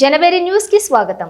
జనవరి న్యూస్కి స్వాగతం.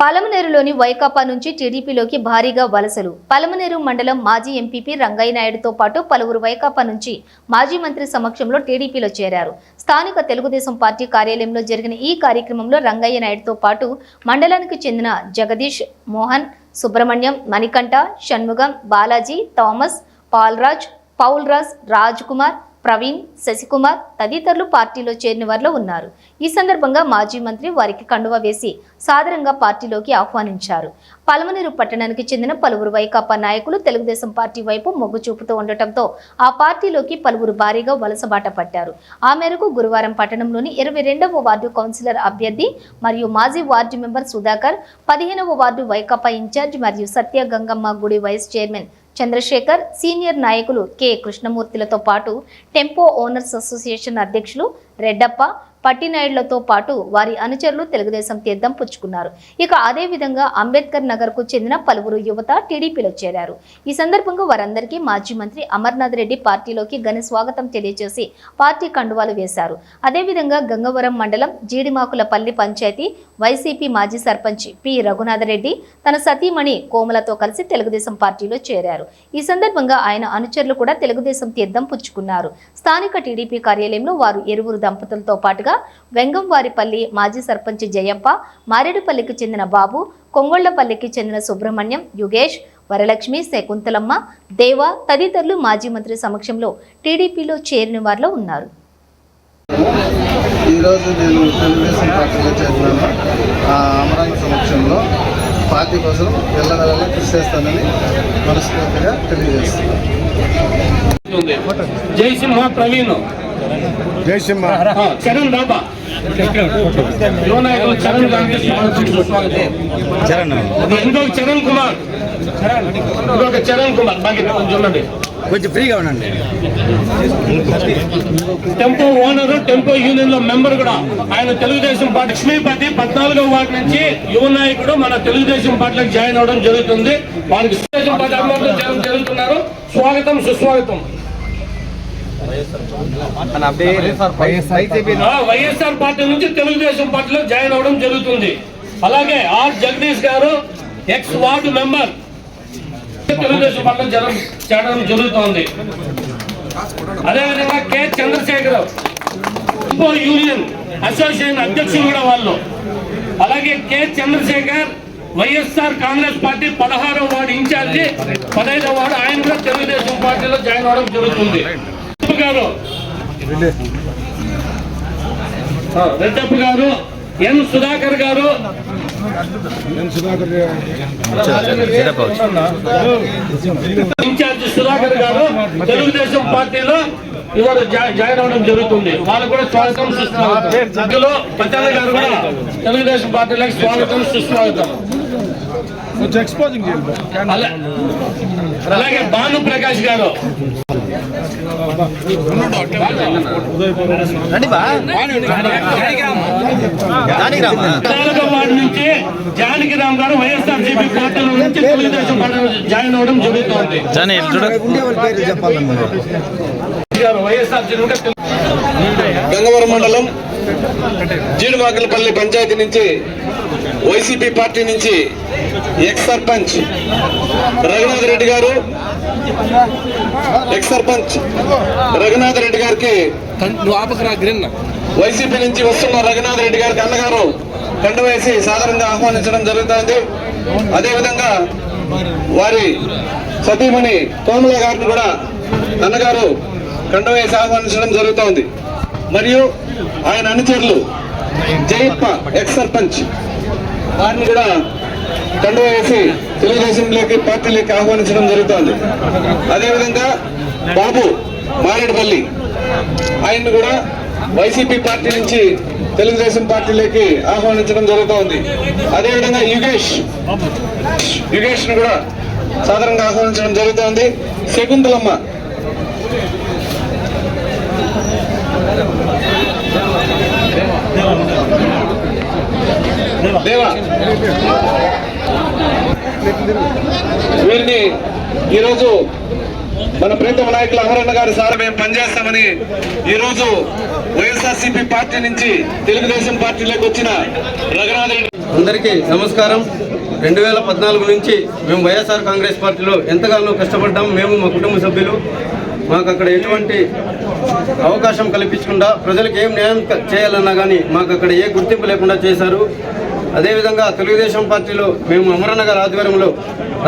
పలమనేరులోని వైకాపా నుంచి టీడీపీలోకి భారీగా వలసలు. పలమనేరు మండలం మాజీ ఎంపీపీ రంగయ్య నాయుడుతో పాటు పలువురు వైకాపా నుంచి మాజీ మంత్రి సమక్షంలో టీడీపీలో చేరారు. స్థానిక తెలుగుదేశం పార్టీ కార్యాలయంలో జరిగిన ఈ కార్యక్రమంలో రంగయ్య నాయుడుతో పాటు మండలానికి చెందిన జగదీష్ మోహన్ సుబ్రహ్మణ్యం మణికంఠ షణ్ముగం బాలాజీ థామస్ పాల్రాజ్ పౌల్రాజ్ రాజ్ కుమార్ ప్రవీణ్ శశికుమార్ తదితరులు పార్టీలో చేరిన వారిలో ఉన్నారు. ఈ సందర్భంగా మాజీ మంత్రి వారికి కండువా వేసి సాదరంగా పార్టీలోకి ఆహ్వానించారు. పలమనేరు పట్టణానికి చెందిన పలువురు వైకాపా నాయకులు తెలుగుదేశం పార్టీ వైపు మొగ్గు చూపుతూ ఉండటంతో ఆ పార్టీలోకి పలువురు భారీగా వలసబాట పట్టారు. ఆ మేరకు గురువారం పట్టణంలోని ఇరవై రెండవ వార్డు కౌన్సిలర్ అభ్యర్థి మరియు మాజీ వార్డు మెంబర్ సుధాకర్ పదిహేనవ వార్డు వైకాపా ఇన్ఛార్జ్ మరియు సత్య గంగమ్మ గుడి వైస్ చైర్మన్ చంద్రశేఖర్ సీనియర్ నాయకులు కె కృష్ణమూర్తిలతో పాటు టెంపో ఓనర్స్ అసోసియేషన్ అధ్యక్షులు రెడ్డప్ప పట్టినాయుడులతో పాటు వారి అనుచరులు తెలుగుదేశం తీర్థం పుచ్చుకున్నారు. ఇక అదే విధంగా అంబేద్కర్ నగర్కు చెందిన పలువురు యువత టీడీపీలో చేరారు. ఈ సందర్భంగా వారందరికీ మాజీ మంత్రి అమర్నాథ్ రెడ్డి పార్టీలోకి ఘన స్వాగతం తెలియజేసి పార్టీ కండువాలు వేశారు. అదేవిధంగా గంగవరం మండలం జీడిమాకులపల్లి పంచాయతీ వైసీపీ మాజీ సర్పంచ్ పి. రఘునాథరెడ్డి తన సతీమణి కోమలతో కలిసి తెలుగుదేశం పార్టీలో చేరారు. ఈ సందర్భంగా ఆయన అనుచరులు కూడా తెలుగుదేశం తీర్థం పుచ్చుకున్నారు. స్థానిక టీడీపీ కార్యాలయంలో వారు ఇరువురు దంపతులతో పాటుగా వెంగంవారిపల్లి మాజీ సర్పంచ్ జయప్ప మారేడుపల్లికి చెందిన బాబు కొంగొళ్ళపల్లికి చెందిన సుబ్రహ్మణ్యం యుగేష్ వరలక్ష్మి శకుంతలమ్మ దేవ తదితరులు మాజీ మంత్రి సమక్షంలో టీడీపీలో చేరిన వారిలో ఉన్నారు. ఈరోజు నేను తెలుగుదేశం పార్టీలో చేరినాను. ఆ అమరావతి సమక్షంలో పార్టీ కోసం వెళ్ళవెళ్ళ కృషి చేస్తానని మనస్ఫూర్తిగా తెలియజేస్తున్నాను. జై సింహ ప్రవీణ్. చరణ్ బాబా. యువ నాయకులు చరణ్. గారికి సుస్వాగతం ఇంకొక చరణ్ కుమార్. ఇంకొక చరణ్ కుమార్. బాగా చూడండి. కొంచెం ఫ్రీగా ఉండండి. టెంపో ఓనర్ టెంపో యూనియన్లో మెంబర్ కూడా. ఆయన తెలుగుదేశం పార్టీ లక్ష్మీపతి పద్నాలుగో వార్డు నుంచి యువ నాయకుడు మన తెలుగుదేశం పార్టీలకు జాయిన్ అవడం జరుగుతుంది. వారికి తెలుగుదేశం పార్టీ అభిమానులు జరుగుతున్నారు. స్వాగతం సుస్వాగతం. YSR party. నుంచి తెలుగుదేశం పార్టీలో జాయిన్ అవడం జరుగుతుంది. అలాగే ఆర్ జగదీష్ గారు ఎక్స్ వార్డు మెంబర్. తెలుగుదేశం పార్టీలో జరగ చేయడం జరుగుతోంది. అదేవిధంగా కె చంద్రశేఖర్ ఇంకో యూనియన్ అసోసియేషన్ అధ్యక్షులు కూడా వాళ్ళు. అలాగే K Chandrasekhar YSR Congress party పదహారవ వార్డు ఇన్ఛార్జి పదహైదవ వార్డు ఆయన కూడా తెలుగుదేశం పార్టీలో జాయిన్ అవడం జరుగుతుంది. గారు. రెడ్డప్ప గారు ఎన్ సుధాకర్ గారు. ఇన్ఛార్జ్ సుధాకర్ గారు తెలుగుదేశం పార్టీలో ఇవాళ జాయిన్ అవడం జరుగుతుంది. వాళ్ళకు కూడా స్వాగతం సుస్వాగతం. సభ్యులు పచ్చన్న గారు కూడా తెలుగుదేశం పార్టీలకు స్వాగతం సుస్వాగతం. అలాగే భాను ప్రకాష్ గారు. వార్డు నుంచి జానకి రామ్ గారు వైఎస్ఆర్ సిపి పార్టీలో నుంచి తెలుగుదేశం పార్టీలో జాయిన్ జరుగుతోంది. గంగవరం మండలం జీడిమాకలపల్లి పంచాయతీ నుంచి వైసీపీ పార్టీ నుంచి ఎక్స్ సర్పంచ్ రఘునాథ్ రెడ్డి గారు. ఎక్స్ సర్పంచ్ రఘునాథ్ రెడ్డి గారికి వైసీపీ నుంచి వస్తున్న రఘునాథ్ రెడ్డి గారికి అన్నగారు కండ వేసి సాధారణంగా ఆహ్వానించడం జరుగుతోంది. అదేవిధంగా వారి సతీమణి కోమల గారిని కూడా అన్నగారు కండ వేసి ఆహ్వానించడం జరుగుతోంది. మరియు ఆయన అనుచరులు జయప్ప ఎక్స్ సర్పంచ్ వారిని కూడా కండ వేసి తెలుగుదేశంలోకి పార్టీలోకి ఆహ్వానించడం జరుగుతోంది. అదేవిధంగా బాబు మారేడుపల్లి ఆయన్ని కూడా వైసీపీ పార్టీ నుంచి తెలుగుదేశం పార్టీలోకి ఆహ్వానించడం జరుగుతోంది. అదేవిధంగా యుగేష్ యుగేష్ను కూడా సాధారణంగా ఆహ్వానించడం జరుగుతోంది. శకుంతలమ్మ. దేవా. వీరిని ఈరోజు మన ప్రీతమ నాయకులు అమరన్న గారి సార్ మేము పనిచేస్తామని ఈరోజు వైఎస్ఆర్సీపీ పార్టీ నుంచి తెలుగుదేశం పార్టీలోకి వచ్చిన రఘునాథ్ రెడ్డి. అందరికీ నమస్కారం. రెండు వేల పద్నాలుగు నుంచి మేము వైఎస్ఆర్ కాంగ్రెస్ పార్టీలో ఎంతగానో కష్టపడ్డాం. మేము మా కుటుంబ సభ్యులు. మాకు అక్కడ ఎటువంటి అవకాశం కల్పించకుండా ప్రజలకు ఏం న్యాయం చేయాలన్నా కానీ మాకు అక్కడ ఏ గుర్తింపు లేకుండా చేశారు. అదేవిధంగా తెలుగుదేశం పార్టీలో మేము అమరనగర్ గారి ఆధ్వర్యంలో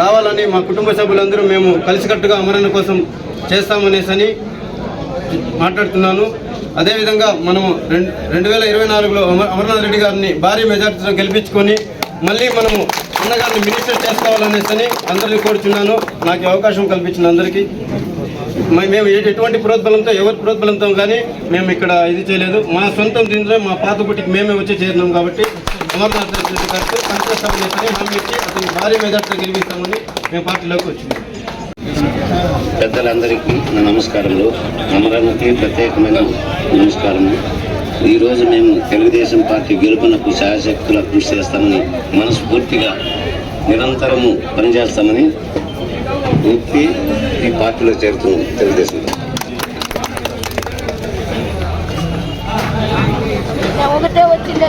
రావాలని మా కుటుంబ సభ్యులందరూ మేము కలిసికట్టుగా అమరణ కోసం చేస్తామనేసని మాట్లాడుతున్నాను. అదేవిధంగా మనము రెండు రెండు వేల ఇరవై నాలుగులో అమర్ అమర్నాథ్ రెడ్డి గారిని భారీ మెజార్టీతో గెలిపించుకొని మళ్ళీ మనము అన్నగారిని మినిస్టర్ చేసుకోవాలనేసి అందరినీ కోరుచున్నాను. నాకు అవకాశం కల్పించిన అందరికీ. మేము ఎటువంటి ప్రోద్బలంతో ఎవరి ప్రోద్బలంతో కానీ మేము ఇక్కడ ఇది చేయలేదు. మా సొంతం దీంట్లో మా పాత గుట్టికి మేమే వచ్చి చేరినాం కాబట్టి అమర్నాథ్ రెడ్డి గారితో పనిచేస్తామనేసి హామీ ఇచ్చి అతన్ని భారీ మెజార్టీతో గెలిపిస్తామని మేము పార్టీలోకి వచ్చినాం పెద్దలందరికీ నా నమస్కారములు. అమరానికి ప్రత్యేకమైన నమస్కారము. ఈరోజు మేము తెలుగుదేశం పార్టీ గెలుపునకు శాయశక్తుల కృషి చేస్తామని మనస్ఫూర్తిగా నిరంతరము పనిచేస్తామని చెప్పి ఈ పార్టీలో చేరుతుంది తెలుగుదేశం ఒకటే వచ్చింది.